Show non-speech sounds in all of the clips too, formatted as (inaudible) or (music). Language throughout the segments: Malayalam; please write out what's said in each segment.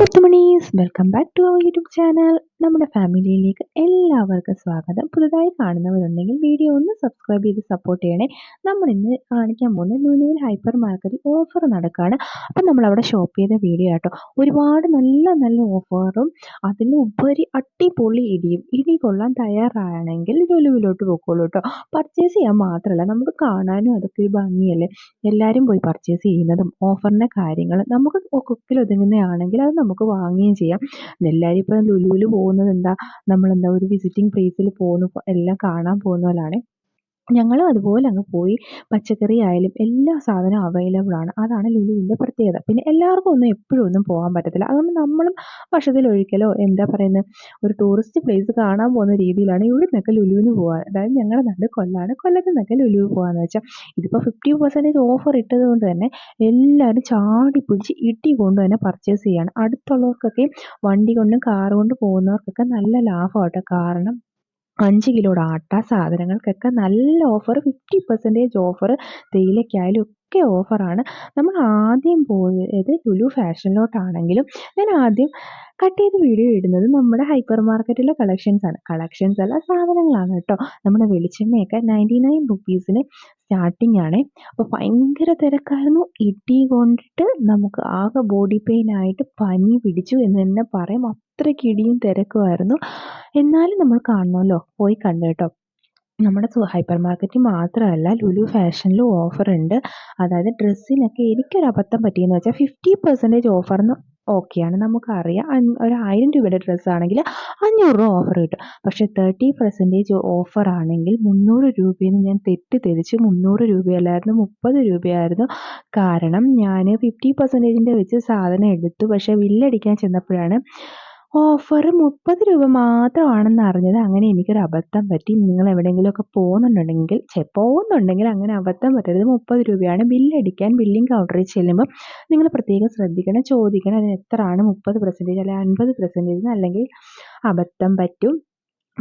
bertemu welcome back to our YouTube channel നമ്മുടെ ഫാമിലിയിലേക്ക് എല്ലാവർക്കും സ്വാഗതം. പുതുതായി കാണുന്നവരുണ്ടെങ്കിൽ വീഡിയോ ഒന്ന് സബ്സ്ക്രൈബ് ചെയ്ത് സപ്പോർട്ട് ചെയ്യണേ. നമ്മൾ ഇന്ന് കാണിക്കാൻ പോകുന്ന ലുലുവിൽ ഹൈപ്പർ മാർക്കറ്റിൽ ഓഫർ നടക്കുകയാണ് അപ്പം നമ്മൾ അവിടെ ഷോപ്പ് ചെയ്ത വീഡിയോ ആട്ടോ. ഒരുപാട് നല്ല നല്ല ഓഫറും അതിലുപരി അട്ടിപൊളി ഇടിയും. ഇടി കൊള്ളാൻ തയ്യാറാണെങ്കിൽ ലുലുവിലോട്ട് പോയിക്കോളൂ കേട്ടോ പർച്ചേസ് ചെയ്യാൻ മാത്രമല്ല നമുക്ക് കാണാനും അതൊക്കെ ഒരു ഭംഗിയല്ലേ? എല്ലാവരും പോയി പർച്ചേസ് ചെയ്യുന്നതും ഓഫറിന്റെ കാര്യങ്ങൾ നമുക്ക് കൊക്കിൽ ഒതുങ്ങുന്നതാണെങ്കിൽ അത് നമുക്ക് വാങ്ങുകയും ചെയ്യാം. എല്ലാവരും ഇപ്പം ലുലുവിൽ പോകുന്നത് എന്താ? നമ്മളെന്താ ഒരു വിസിറ്റിംഗ് പ്ലേസിൽ പോകുന്നു എല്ലാം കാണാൻ പോകുന്ന പോലാണ് ഞങ്ങളും അതുപോലെ അങ്ങ് പോയി. പച്ചക്കറി ആയാലും എല്ലാ സാധനവും അവൈലബിൾ ആണ്. അതാണ് ലുലുവിന്റെ പ്രത്യേകത. പിന്നെ എല്ലാവർക്കും ഒന്നും എപ്പോഴും ഒന്നും പോകാൻ പറ്റത്തില്ല. അതുകൊണ്ട് നമ്മളും വർഷത്തിലൊരിക്കലോ എന്താ പറയുന്നത് ഒരു ടൂറിസ്റ്റ് പ്ലേസ് കാണാൻ പോകുന്ന രീതിയിലാണ് ഇവിടെ നിന്നൊക്കെ ലുലുവിന് പോകാൻ അതായത് ഞങ്ങളുടെ നാട് കൊല്ലാണ്. കൊല്ലത്ത് നിന്നൊക്കെ ലുലുവ് പോകാമെന്ന് വെച്ചാൽ ഇതിപ്പോൾ ഫിഫ്റ്റി പെർസെന്റേജ് ഓഫർ ഇട്ടത് കൊണ്ട് തന്നെ എല്ലാവരും ചാടി പിടിച്ച് ഇട്ടി കൊണ്ട് തന്നെ പർച്ചേസ് ചെയ്യാണ്. അടുത്തുള്ളവർക്കൊക്കെ വണ്ടി കൊണ്ടും കാർ കൊണ്ട് പോകുന്നവർക്കൊക്കെ നല്ല ലാഭമാട്ടോ കാരണം അഞ്ച് കിലോയുടെ ആട്ട സാധനങ്ങൾക്കൊക്കെ നല്ല ഓഫർ ഫിഫ്റ്റി പെർസെന്റേജ് ഓഫർ തേയിലയ്ക്കായാലും ഒക്കെ ഓഫറാണ് നമ്മൾ ആദ്യം പോയത് ലുലു ഫാഷനിലോട്ടാണെങ്കിലും ഞാൻ ആദ്യം കട്ട് ചെയ്ത് വീഡിയോ ഇടുന്നത് നമ്മുടെ ഹൈപ്പർ മാർക്കറ്റിലെ കളക്ഷൻസ് ആണ്. കളക്ഷൻസ് അല്ല സാധനങ്ങളാണ് കേട്ടോ. നമ്മുടെ വെളിച്ചെണ്ണയൊക്കെ നയന്റി നയൻ റുപ്പീസിന് സ്റ്റാർട്ടിംഗ് ആണ്. അപ്പോൾ ഭയങ്കര തിരക്കായിരുന്നു. ഇടി കൊണ്ടിട്ട് നമുക്ക് ആകെ ബോഡി പെയിൻ ആയിട്ട് പനി പിടിച്ചു എന്ന് തന്നെ പറയാം. അത്രയ്ക്ക് ഇടിയും തിരക്കുമായിരുന്നു. എന്നാലും നമ്മൾ കാണണമല്ലോ. പോയി കണ്ടു കേട്ടോ. നമ്മുടെ ഹൈപ്പർ മാർക്കറ്റിൽ മാത്രമല്ല ലുലു ഫാഷനിലും ഓഫറുണ്ട്. അതായത് ഡ്രസ്സിനൊക്കെ എനിക്കൊരു അബദ്ധം പറ്റിയെന്ന് വെച്ചാൽ ഫിഫ്റ്റി പെർസെന്റേജ് ഓഫറിന് ഓക്കെയാണ് നമുക്കറിയാം. ഒരു ആയിരം രൂപയുടെ ഡ്രസ്സാണെങ്കിൽ അഞ്ഞൂറ് രൂപ ഓഫർ കിട്ടും. പക്ഷേ തേർട്ടി പെർസെന്റേജ് ഓഫർ ആണെങ്കിൽ മുന്നൂറ് രൂപയിൽ ഞാൻ തെറ്റിദ്ധരിച്ച് മുന്നൂറ് രൂപയല്ലായിരുന്നു മുപ്പത് രൂപയായിരുന്നു. കാരണം ഞാൻ ഫിഫ്റ്റി പെർസെന്റേജിന്റെ വെച്ച് സാധനം എടുത്തു. പക്ഷേ ബില്ലടിക്കാൻ ചെന്നപ്പോഴാണ് ഓഫർ മുപ്പത് രൂപ മാത്രമാണെന്ന് അറിഞ്ഞത്. അങ്ങനെ എനിക്കൊരു അബദ്ധം പറ്റി. നിങ്ങൾ എവിടെയെങ്കിലുമൊക്കെ പോകുന്നുണ്ടെങ്കിൽ ചെ പോകുന്നുണ്ടെങ്കിൽ അങ്ങനെ അബദ്ധം പറ്റരുത്. മുപ്പത് രൂപയാണ് ബില്ലടിക്കാൻ ബില്ലിംഗ് കൗണ്ടറിൽ ചെല്ലുമ്പോൾ നിങ്ങൾ പ്രത്യേകം ശ്രദ്ധിക്കണം ചോദിക്കണം. അതിന് എത്രയാണ് മുപ്പത് പെർസെന്റേജ് അല്ലെങ്കിൽ അൻപത് പെർസെന്റേജ് അല്ലെങ്കിൽ അബദ്ധം പറ്റും.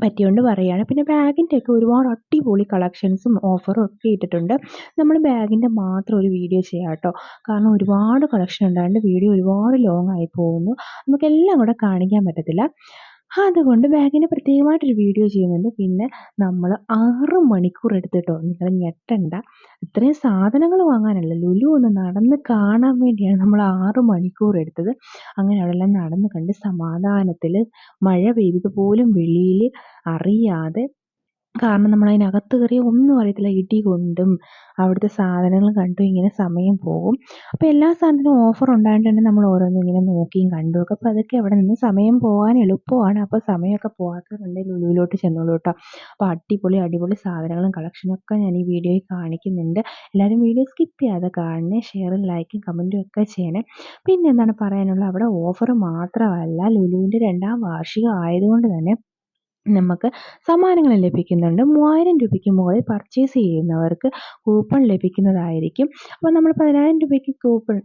പറ്റിയോണ്ട് പറയുകയാണ് പിന്നെ ബാഗിന്റെ ഒക്കെ ഒരുപാട് അടിപൊളി കളക്ഷൻസും ഓഫറും ഒക്കെ ഇട്ടിട്ടുണ്ട്. നമ്മൾ ബാഗിന്റെ മാത്രം ഒരു വീഡിയോ ചെയ്യാം കേട്ടോ. കാരണം ഒരുപാട് കളക്ഷൻ ഉണ്ടായതുകൊണ്ട് വീഡിയോ ഒരുപാട് ലോങ് ആയി പോകുന്നു. നമുക്കെല്ലാം കൂടെ കാണിക്കാൻ പറ്റത്തില്ല. അതുകൊണ്ട് ബാഗിന് പ്രത്യേകമായിട്ടൊരു വീഡിയോ ചെയ്യുന്നുണ്ട്. പിന്നെ നമ്മൾ ആറ് മണിക്കൂർ എടുത്തിട്ടോ? നിങ്ങൾ ഞെട്ടണ്ട. ഇത്രയും സാധനങ്ങൾ വാങ്ങാനല്ല. ലുലു ഒന്ന് നടന്ന് കാണാൻ വേണ്ടിയാണ് നമ്മൾ ആറ് മണിക്കൂർ എടുത്തത്. അങ്ങനെ അവിടെല്ലാം നടന്ന് കണ്ട് സമാധാനത്തിൽ മഴ പെയ്തത് പോലും വെളിയിൽ അറിയാതെ കാരണം നമ്മൾ അതിനകത്ത് കയറിയാൽ ഒന്നും അറിയത്തില്ല. ഇടി കൊണ്ടും അവിടുത്തെ സാധനങ്ങൾ കണ്ടും ഇങ്ങനെ സമയം പോകും. അപ്പോൾ എല്ലാ സാധനത്തിനും ഓഫർ ഉണ്ടായിട്ട് തന്നെ നമ്മൾ ഓരോന്നും ഇങ്ങനെ നോക്കിയും കണ്ടും ഒക്കെ. അപ്പോൾ അതൊക്കെ അവിടെ നിന്ന് സമയം പോകാൻ എളുപ്പമാണ്. അപ്പോൾ സമയമൊക്കെ പോകാത്തവരുണ്ടെങ്കിൽ ലുലുവിലോട്ട് ചെന്നോളൂ കേട്ടോ. അപ്പോൾ അടിപൊളി അടിപൊളി സാധനങ്ങളും കളക്ഷനൊക്കെ ഞാൻ ഈ വീഡിയോയിൽ കാണിക്കുന്നുണ്ട്. എല്ലാവരും വീഡിയോ സ്കിപ്പ് ചെയ്യാതെ കാണണേ ഷെയറും ലൈക്കും കമന്റും ഒക്കെ ചെയ്യണേ. പിന്നെ എന്താണ് പറയാനുള്ളത്? അവിടെ ഓഫർ മാത്രമല്ല. ലുലുവിന്റെ രണ്ടാം വാർഷികം ആയതുകൊണ്ട് തന്നെ നമുക്ക് സമ്മാനങ്ങൾ ലഭിക്കുന്നുണ്ട്. മൂവായിരം രൂപയ്ക്ക് മുകളിൽ പർച്ചേസ് ചെയ്യുന്നവർക്ക് കൂപ്പൺ ലഭിക്കുന്നതായിരിക്കും. അപ്പോൾ നമ്മൾ പതിനായിരം രൂപയ്ക്ക് കൂപ്പൺ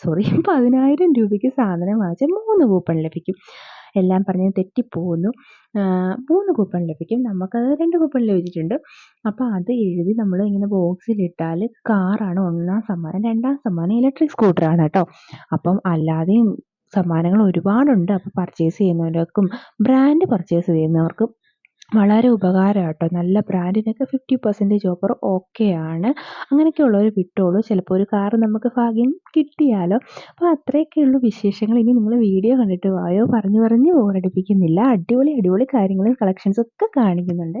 സോറി (laughs) പതിനായിരം രൂപയ്ക്ക് സാധനം വാങ്ങിച്ചാൽ മൂന്ന് കൂപ്പൺ ലഭിക്കും. എല്ലാം പറഞ്ഞ് തെറ്റിപ്പോകുന്നു. മൂന്ന് കൂപ്പൺ ലഭിക്കും. നമുക്കത് രണ്ട് കൂപ്പൺ ലഭിച്ചിട്ടുണ്ട് അപ്പോൾ അത് എഴുതി നമ്മൾ ഇങ്ങനെ ബോക്സിലിട്ടാൽ കാറാണ് ഒന്നാം സമ്മാനം രണ്ടാം സമ്മാനം ഇലക്ട്രിക് സ്കൂട്ടറാണ് കേട്ടോ. അപ്പം അല്ലാതെയും സമ്മാനങ്ങൾ ഒരുപാടുണ്ട്. അപ്പോൾ പർച്ചേസ് ചെയ്യുന്നവർക്കും ബ്രാൻഡ് പർച്ചേസ് ചെയ്യുന്നവർക്കും വളരെ ഉപകാരം കേട്ടോ നല്ല ബ്രാൻഡിനൊക്കെ ഫിഫ്റ്റി പെർസെന്റേജ് ഓഫർ ഓക്കെയാണ് അങ്ങനെയൊക്കെയുള്ളവർ വിട്ടോളൂ. ചിലപ്പോൾ ഒരു കാർ നമുക്ക് ഭാഗ്യം കിട്ടിയാലോ. അപ്പോൾ അത്രയൊക്കെയുള്ളൂ വിശേഷങ്ങൾ. ഇനി നിങ്ങൾ വീഡിയോ കണ്ടിട്ട് വായോ? പറഞ്ഞു പറഞ്ഞ് ഓരടിപ്പിക്കുന്നില്ല. അടിപൊളി അടിപൊളി കാര്യങ്ങളും കളക്ഷൻസ് ഒക്കെ കാണിക്കുന്നുണ്ട്.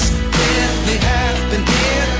this. Here we have been here.